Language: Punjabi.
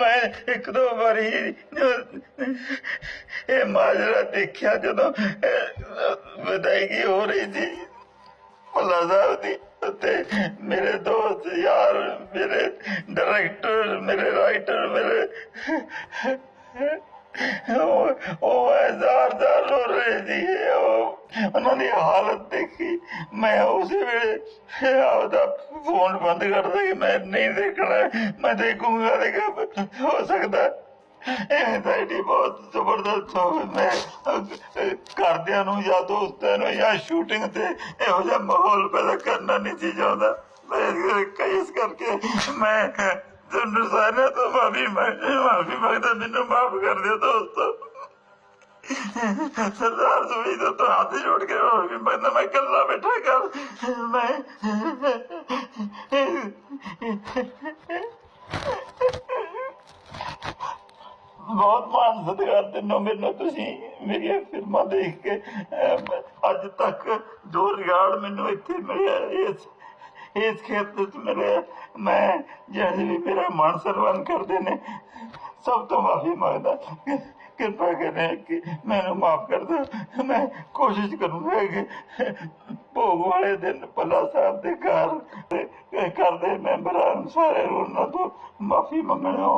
ਮੈਂ ਇੱਕ ਦੋ ਵਾਰੀ ਇਹ ਮਾਜਰਾ ਦੇਖਿਆ ਜਦੋਂ ਵਿਦਾਇਗੀ ਹੋ ਰਹੀ ਸੀ। ਭੱਲਾ ਸਾਹਿਬ ਦੀ ਅਤੇ ਮੇਰੇ ਦੋਸਤ ਯਾਰ, ਮੇਰੇ ਡਾਇਰੈਕਟਰ, ਮੇਰੇ ਰਾਈਟਰ, ਮੇਰੇ ਉਹ ਹਜ਼ਾਰ ਜ਼ਾਰ ਰੋ ਰਹੇ ਸੀ। ਉਹ ਉਹਨਾਂ ਦੀ ਹਾਲਤ ਦੇਖੀ। ਮੈਂ ਉਸੇ ਵੇਲੇ ਆਪਦਾ ਫੋਨ ਬੰਦ ਕਰਦਾ ਕਿ ਮੈਂ ਨਹੀਂ ਦੇਖਣਾ ਮੈਂ ਦੇਖੂੰਗਾ ਕਿ ਹੋ ਸਕਦਾ। ਐਂਜ਼ਾਈਟੀ ਬਹੁਤ ਜ਼ਬਰਦਸਤ ਹੋਵੇ ਮੈਂ ਅਹ, ਘਰਦਿਆਂ ਨੂੰ ਜਾਂ ਦੋਸਤਾਂ ਨੂੰ ਜਾਂ ਸ਼ੂਟਿੰਗ ਤੇ ਇਹੋ ਜਿਹਾ ਮਾਹੌਲ ਪੈਦਾ ਕਰਨਾ ਨਹੀਂ ਸੀ ਚਾਹੁੰਦਾ। ਮੈਂ ਇਸ ਕਰਕੇ ਮੈਂ ਤੁਹਾਨੂੰ ਸਾਰਿਆਂ ਤੋਂ ਮਾਫੀ ਮਾਫੀ ਮੰਗਦਾ, ਮੈਨੂੰ ਮਾਫ ਕਰ ਦਿਓ ਦੋਸਤੋ। ਸਰਦਾਰ ਸੁਣੀ ਤੋਂ ਤਾਂ ਹੱਥ ਜੋੜ ਕੇ ਮਾਫੀ ਮੰਗਦਾ, ਮੈਂ ਇਕੱਲਾ ਬੈਠਾ ਕਰ ਮੈਂ ਬਹੁਤ ਮਾਣ ਸਤਿਕਾਰ ਦਿੰਦੇ ਮੈਨੂੰ ਤੁਸੀਂ, ਮੇਰੀਆਂ ਫਿਲਮਾਂ ਦੇਖ ਕੇ। ਅੱਜ ਤੱਕ ਜੋ ਰਿਗਾਰਡ ਮੈਨੂੰ ਇੱਥੇ ਮਿਲਿਆ, ਇਸ ਇਸ ਖੇਤਰ ਚ ਮਿਲਿਆ ਮੈਂ ਜਿਹੜੇ ਵੀ ਮੇਰਾ ਮਾਣ ਸਨਮਾਨ ਕਰਦੇ ਨੇ। ਸਭ ਤੋਂ ਮਾਫੀ ਮੰਗਦਾ, ਕਿਰਪਾ ਕਰੇ ਕਿ ਮੈਨੂੰ ਮਾਫ ਕਰ ਦਿਓ। ਮੈਂ ਕੋਸ਼ਿਸ਼ ਕਰੂੰਗਾ ਕਿ ਭੋਗ ਵਾਲੇ ਦਿਨ ਪੱਲਾ ਸਾਹਿਬ ਦੇ ਘਰ ਦੇ ਘਰ ਦੇ ਮੈਂਬਰਾਂ ਨੂੰ ਸਾਰੇ ਉਹਨਾਂ ਤੋਂ ਮਾਫੀ ਮੰਗਣਾ